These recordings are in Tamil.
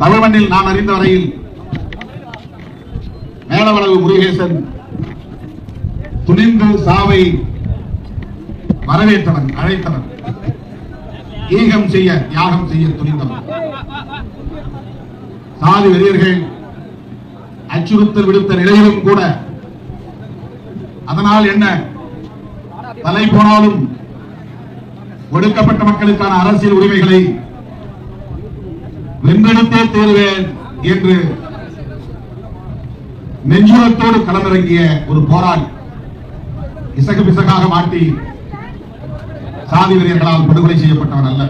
தலைவனில் நான் அறிந்த வரையில் மேலவளவு முருகேசன் துணிந்து சாவை வரவேற்றவன் அழைத்தவன். ஈகம் செய்ய யாகம் செய்ய துணிந்தவன். சாதி வெறியர்கள் அச்சுறுத்தல் விடுத்த நிலையிலும் கூட அதனால் என்ன? தலை போனாலும் ஒடுக்கப்பட்ட மக்களுக்கான அரசியல் உரிமைகளை வென்றெடுத்தே தேர்வேன் என்று நெஞ்சுரத்தோடு களமிறங்கிய ஒரு போராளி இசகு பிசகாக மாட்டி சாதி வீரர்களால் படுகொலை செய்யப்பட்டவன் அல்ல.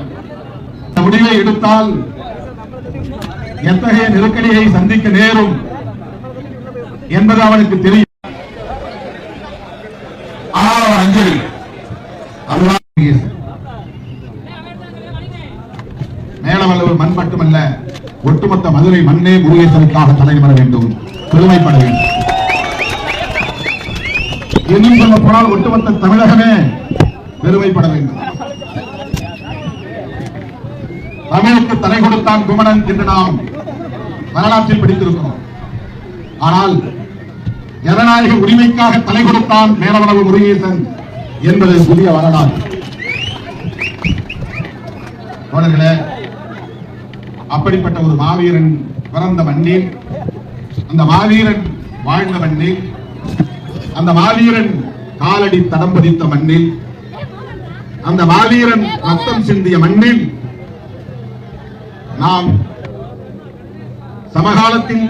இந்த முடிவை எடுத்தால் எத்தகைய நெருக்கடியை சந்திக்க நேரும் என்பது அவனுக்கு தெரியும் ஆனால் அவன் அஞ்சலி அதுதான் முருகேசன். மேலவல்லூர் மண் மட்டுமல்ல ஒட்டுமொத்த மதுரை மண்ணே முருகேசனுக்காக தலைவர வேண்டும். பெருமைப்பட வேண்டும். இன்னும் சொல்ல போனால் ஒட்டுமொத்த தமிழகமே பெருமைப்பட வேண்டும். தமிழுக்கு தலை கொடுத்தான் குமணன் என்று நாம் வரலாற்றில் படித்திருக்கிறோம். ஆனால் ஜனநாயக உரிமைக்காக தலை கொடுத்தான் மேலவளவு முருகேசன் என்பது புதிய வரலாறு. தோழர்களே அப்படிப்பட்ட ஒரு மாவீரன் பிறந்த மண்ணில் அந்த மாவீரன் வாழ்ந்த மண்ணில் அந்த மாவீரன் காலடி தடம் பதித்த மண்ணில் அந்த மாவீரன் ரத்தம் சிந்திய மண்ணில் நாம் சமகாலத்தில்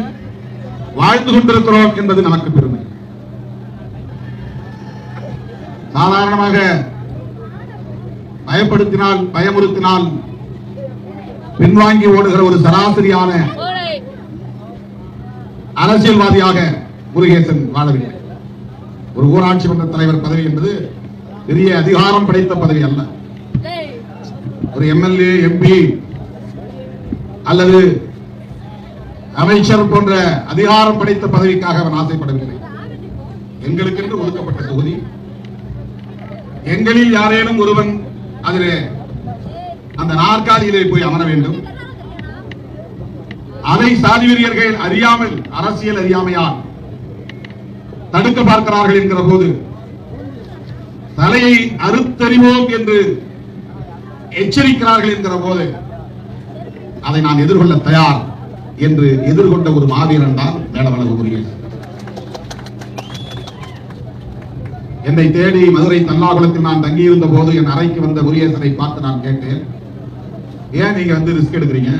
வாழ்ந்து கொண்டிருக்கிறோம் என்பது நமக்கு பெருமை. சாதாரணமாக பயப்படுத்தினால் பயமுறுத்தினால் பின்வாங்கி ஓடுகிற ஒரு சராசரியான அரசியல்வாதியாக முருகேசன் வாழவில்லை. ஒரு ஊராட்சி மன்ற தலைவர் பதவி என்பது பெரிய அதிகாரம் படைத்த பதவி அல்ல. ஒரு எம்எல்ஏ எம்பி அல்லது அமைச்சர் போன்ற அதிகாரம் படைத்த பதவிக்காக அவன் ஆசைப்படவில்லை. எங்களுக்கென்று ஒதுக்கப்பட்ட தொகுதி. எங்களில் யாரேனும் ஒருவன் அதிலே அந்த நாற்காலியிலே போய் அமர வேண்டும். அதை சாதி வெறியர்கள் அறியாமல் அரசியல் அறியாமையால் தடுக்க பார்க்கிறார்கள் என்கிற போது தலையை அறுத்தறிவோம் என்று எச்சரிக்கிறார்கள் என்கிற போது அதை நான் எதிர்கொள்ள தயார் என்று எதிர்கொண்ட ஒரு மாவீரன் தான் மேலவளவு என்னை தேடி மதுரை தல்லாகுளத்தில் நான் தங்கியிருந்த போது என் அறைக்கு வந்த முருகேசனை பார்த்து நான் கேட்டேன். ஏன் நீங்க வந்து ரிஸ்க் எடுக்கிறீங்க?